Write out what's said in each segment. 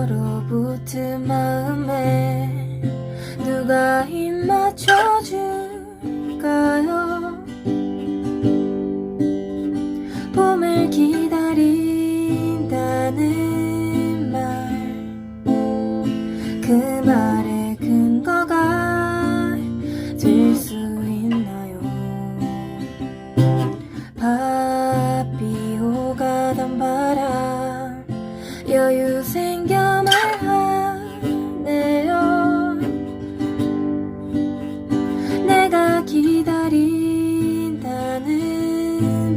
얼어붙은 마음에 누가 입 맞춰줄까요? 봄을 기다린다는 말 그 말에 하던 바람 여유 생겨 말하네요 내가 기다린다는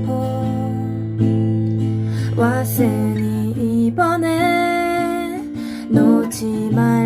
봄 왔으니 이번에 놓지 말